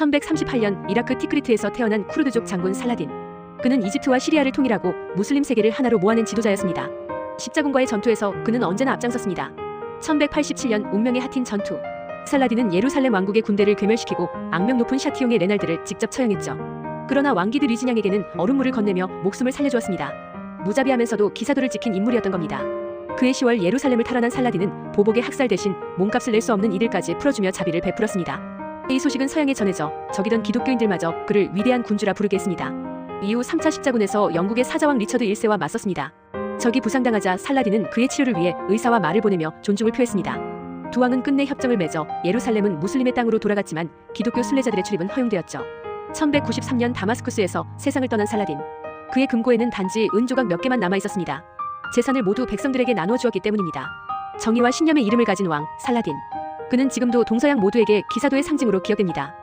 1138년 이라크 티크리트에서 태어난 쿠르드족 장군 살라딘. 그는 이집트와 시리아를 통일하고 무슬림 세계를 하나로 모아낸 지도자였습니다. 십자군과의 전투에서 그는 언제나 앞장섰습니다. 1187년 운명의 하틴 전투. 살라딘은 예루살렘 왕국의 군대를 괴멸시키고 악명 높은 샤티용의 레날드를 직접 처형했죠. 그러나 왕기드 리진양에게는 얼음물을 건네며 목숨을 살려주었습니다. 무자비하면서도 기사도를 지킨 인물이었던 겁니다. 그해 10월 예루살렘을 탈환한 살라딘은 보복의 학살 대신 몸값을 낼 수 없는 이들까지 풀어주며 자비를 베풀었습니다. 이 소식은 서양에 전해져 적이던 기독교인들마저 그를 위대한 군주라 부르게 했습니다. 이후 3차 십자군에서 영국의 사자왕 리처드 1세와 맞섰습니다. 적이 부상당하자 살라딘은 그의 치료를 위해 의사와 말을 보내며 존중을 표했습니다. 두 왕은 끝내 협정을 맺어 예루살렘은 무슬림의 땅으로 돌아갔지만 기독교 순례자들의 출입은 허용되었죠. 1193년 다마스쿠스에서 세상을 떠난 살라딘. 그의 금고에는 단지 은 조각 몇 개만 남아 있었습니다. 재산을 모두 백성들에게 나누어 주었기 때문입니다. 정의와 신념의 이름을 가진 왕 살라딘. 그는 지금도 동서양 모두에게 기사도의 상징으로 기억됩니다.